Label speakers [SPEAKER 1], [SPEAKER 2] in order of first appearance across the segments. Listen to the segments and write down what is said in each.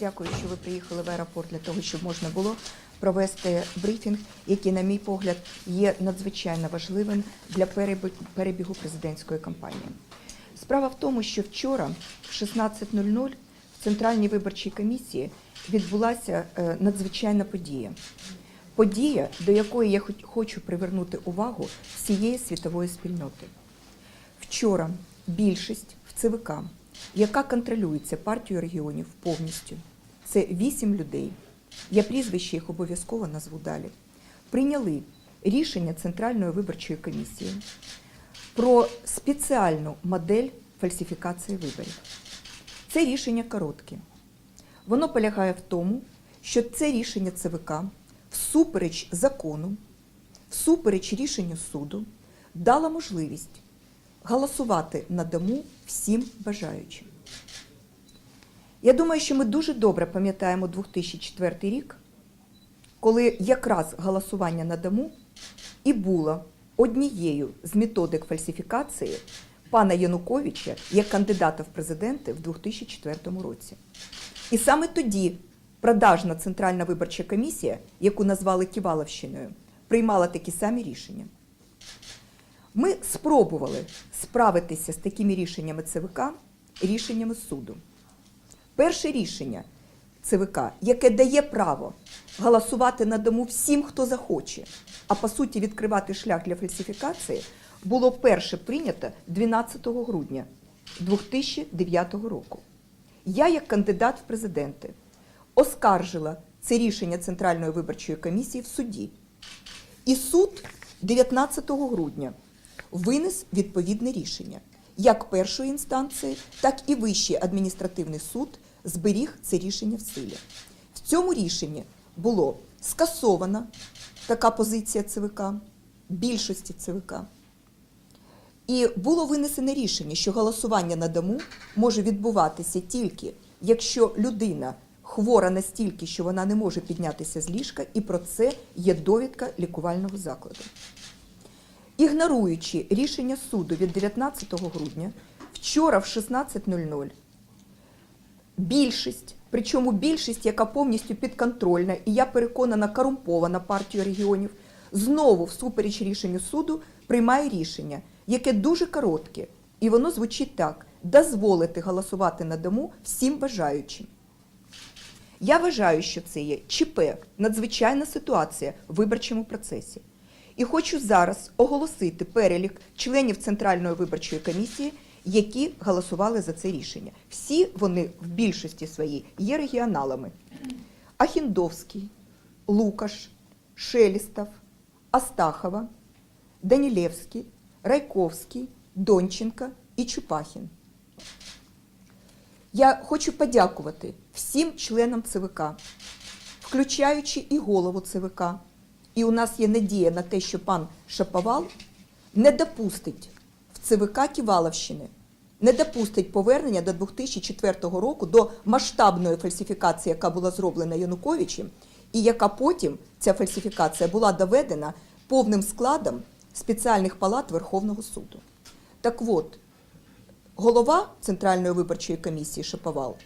[SPEAKER 1] Дякую, що ви приїхали в аеропорт для того, щоб можна було провести брифінг, який, на мій погляд, є надзвичайно важливим для перебігу президентської кампанії. Справа в тому, що вчора, в 16.00, в Центральній виборчій комісії відбулася е, надзвичайна подія. Подія, до якої я хоч- хочу привернути увагу всієї світової спільноти. Вчора більшість в ЦВК, яка контролюється партією регіонів повністю, це вісім людей. Я прізвище їх обов'язково назву далі. Прийняли рішення Центральної виборчої комісії про спеціальну модель фальсифікації виборів. Це рішення коротке. Воно полягає в тому, що це рішення ЦВК всупереч закону, всупереч рішенню суду дало можливість голосувати на дому всім бажаючим. Я думаю, що ми дуже добре пам'ятаємо 2004 рік, коли якраз голосування на дому і було однією з методик фальсифікації пана Януковича як кандидата в президенти в 2004 році. І саме тоді продажна Центральна виборча комісія, яку назвали Ківаловщиною, приймала такі самі рішення. Ми спробували справитися з такими рішеннями ЦВК рішеннями суду. Перше рішення ЦВК, яке дає право голосувати на дому всім, хто захоче, а по суті відкривати шлях для фальсифікації, було вперше прийнято 12 грудня 2009 року. Я, як кандидат в президенти, оскаржила це рішення Центральної виборчої комісії в суді. І суд 19 грудня винес відповідне рішення. Як першої інстанції, так і Вищий адміністративний суд зберіг це рішення в силі. В цьому рішенні було скасована така позиція ЦВК, більшості ЦВК. І було винесене рішення, що голосування на дому може відбуватися тільки, якщо людина хвора настільки, що вона не може піднятися з ліжка, і про це є довідка лікувального закладу. Ігноруючи рішення суду від 19 грудня, вчора в 16.00 більшість, причому більшість, яка повністю підконтрольна, і я переконана корумпована партія регіонів, знову всупереч рішенню суду приймає рішення, яке дуже коротке, і воно звучить так: дозволити голосувати на дому всім бажаючим. Я вважаю, що це є ЧП, надзвичайна ситуація в виборчому процесі. І хочу зараз оголосити перелік членів Центральної виборчої комісії, які голосували за це рішення. Всі вони в більшості своїй є регіоналами: Ахіндовський, Лукаш, Шелістов, Астахова, Данілевський, Райковський, Донченка і Чупахін. Я хочу подякувати всім членам ЦВК, включаючи і голову ЦВК. І у нас є надія на те, що пан Шаповал не допустить в ЦВК Ківаловщини, не допустить повернення до 2004 року до масштабної фальсифікації, яка була зроблена Януковичем, і яка потім ця фальсифікація була доведена повним складом спеціальних палат Верховного суду. Так от, голова Центральної виборчої комісії Шаповал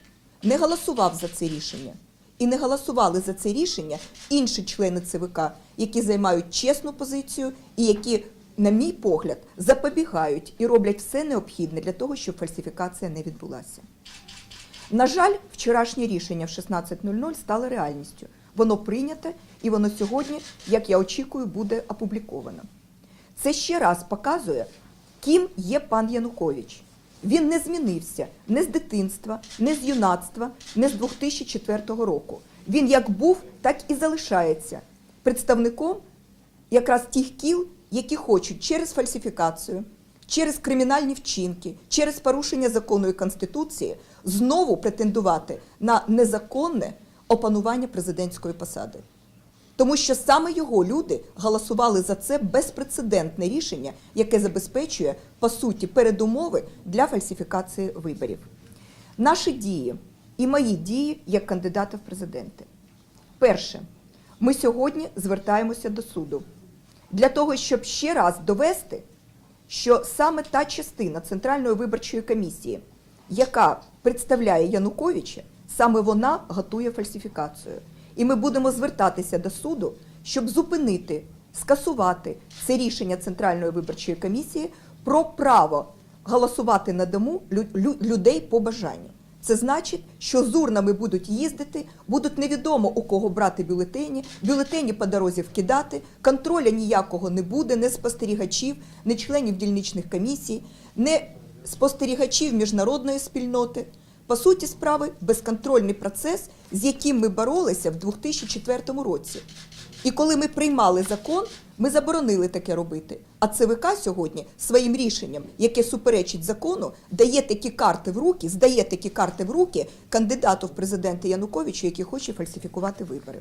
[SPEAKER 1] не голосував за це рішення. І не голосували за це рішення інші члени ЦВК, які займають чесну позицію і які, на мій погляд, запобігають і роблять все необхідне для того, щоб фальсифікація не відбулася. На жаль, вчорашнє рішення в 16.00 стало реальністю. Воно прийняте і воно сьогодні, як я очікую, буде опубліковано. Це ще раз показує, ким є пан Янукович. Він не змінився не з дитинства, не з юнацтва, не з 2004 року. Він як був, так і залишається представником якраз тих кіл, які хочуть через фальсифікацію, через кримінальні вчинки, через порушення закону і конституції знову претендувати на незаконне опанування президентської посади. Тому що саме його люди голосували за це безпрецедентне рішення, яке забезпечує по суті передумови для фальсифікації виборів. Наші дії і мої дії як кандидата в президенти. Перше, ми сьогодні звертаємося до суду для того, щоб ще раз довести, що саме та частина Центральної виборчої комісії, яка представляє Януковича, Саме вона готує фальсифікацію. І ми будемо звертатися до суду, щоб зупинити, скасувати це рішення Центральної виборчої комісії про право голосувати на дому лю- лю- людей по бажанню. Це значить, що з урнами будуть їздити, будуть невідомо у кого брати бюлетені, бюлетені по дорозі вкидати, контроля ніякого не буде, не спостерігачів, не членів дільничних комісій, не спостерігачів міжнародної спільноти. По суті справи, безконтрольний процес, з яким ми боролися в 2004 році. І коли ми приймали закон, ми заборонили таке робити. А ЦВК сьогодні своїм рішенням, яке суперечить закону, дає такі карти в руки, здає такі карти в руки кандидату в президенти Януковичу, який хоче фальсифікувати вибори.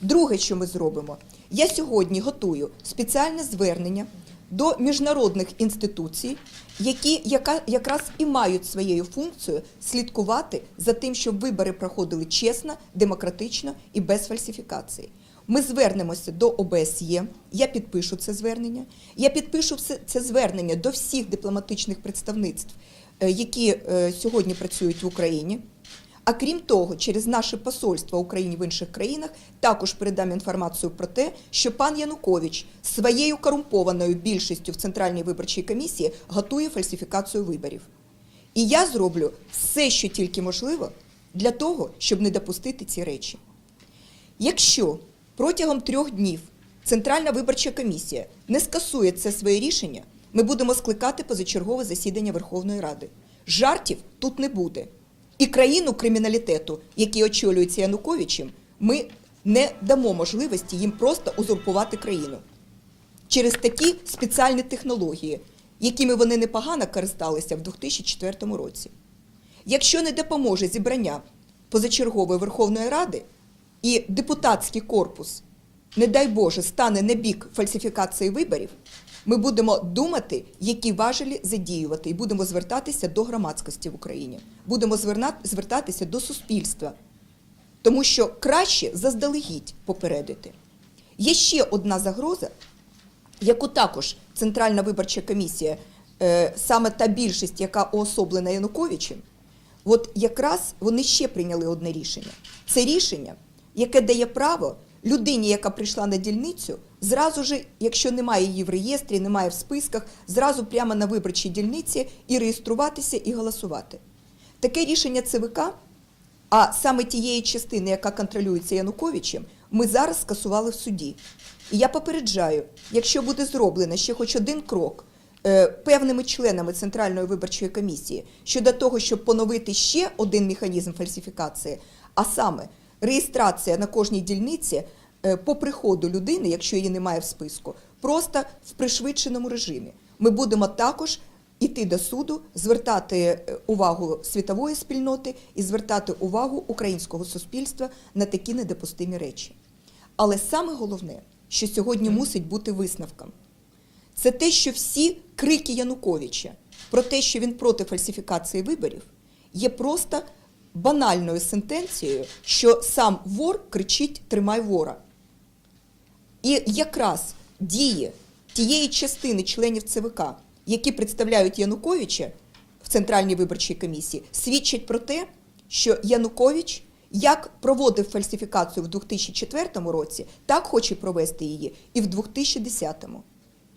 [SPEAKER 1] Друге, що ми зробимо, я сьогодні готую спеціальне звернення до міжнародних інституцій, які яка, якраз і мають своєю функцією слідкувати за тим, щоб вибори проходили чесно, демократично і без фальсифікації. Ми звернемося до ОБСЄ, я підпишу це звернення. Я підпишу це звернення до всіх дипломатичних представництв, е, які е, сьогодні працюють в Україні. А крім того, через наше посольство України в інших країнах також передам інформацію про те, що пан Янукович своєю корумпованою більшістю в Центральній виборчій комісії готує фальсифікацію виборів. І я зроблю все, що тільки можливо, для того, щоб не допустити ці речі. Якщо протягом трьох днів Центральна виборча комісія не скасує це своє рішення, ми будемо скликати позачергове засідання Верховної Ради. Жартів тут не буде. І країну криміналітету, який очолюється Януковичем, ми не дамо можливості їм просто узурпувати країну через такі спеціальні технології, якими вони непогано користалися в 2004 році. Якщо не допоможе зібрання позачергової Верховної Ради і депутатський корпус, не дай Боже, стане на бік фальсифікації виборів, ми будемо думати, які важелі задіювати, і будемо звертатися до громадськості в Україні, будемо звертатися до суспільства, тому що краще заздалегідь попередити. Є ще одна загроза, яку також Центральна виборча комісія, е, саме та більшість, яка уособлена Януковичем, от якраз вони ще прийняли одне рішення. Це рішення, яке дає право людині, яка прийшла на дільницю, зразу ж, якщо немає її в реєстрі, немає в списках, зразу прямо на виборчій дільниці і реєструватися і голосувати. Таке рішення ЦВК а саме тієї частини, яка контролюється Януковичем, ми зараз скасували в суді. І я попереджаю, якщо буде зроблено ще хоч один крок е, певними членами Центральної виборчої комісії щодо того, щоб поновити ще один механізм фальсифікації, а саме реєстрація на кожній дільниці е, по приходу людини, якщо її немає в списку, просто в пришвидшеному режимі. Ми будемо також іти до суду, звертати е, увагу світової спільноти і звертати увагу українського суспільства на такі недопустимі речі. Але саме головне, що сьогодні мусить бути висновком, це те, що всі крики Януковича про те, що він проти фальсифікації виборів, є просто банальною сентенцією, що сам вор кричить Тримай вора. І якраз дії тієї частини членів ЦВК, які представляють Януковича в Центральній виборчій комісії, свідчать про те, що Янукович як проводив фальсифікацію в 2004 році, так хоче провести її і в 2010.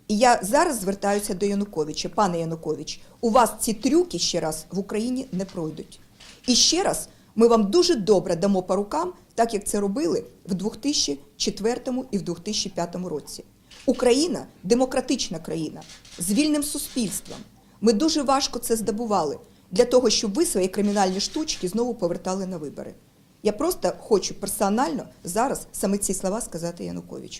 [SPEAKER 1] І я зараз звертаюся до Януковича. Пане Янукович, у вас ці трюки ще раз в Україні не пройдуть. І ще раз ми вам дуже добре дамо по рукам, так як це робили в 2004 і в 2005 році. Україна демократична країна з вільним суспільством. Ми дуже важко це здобували для того, щоб ви свої кримінальні штучки знову повертали на вибори. Я просто хочу персонально зараз саме ці слова сказати Януковичу.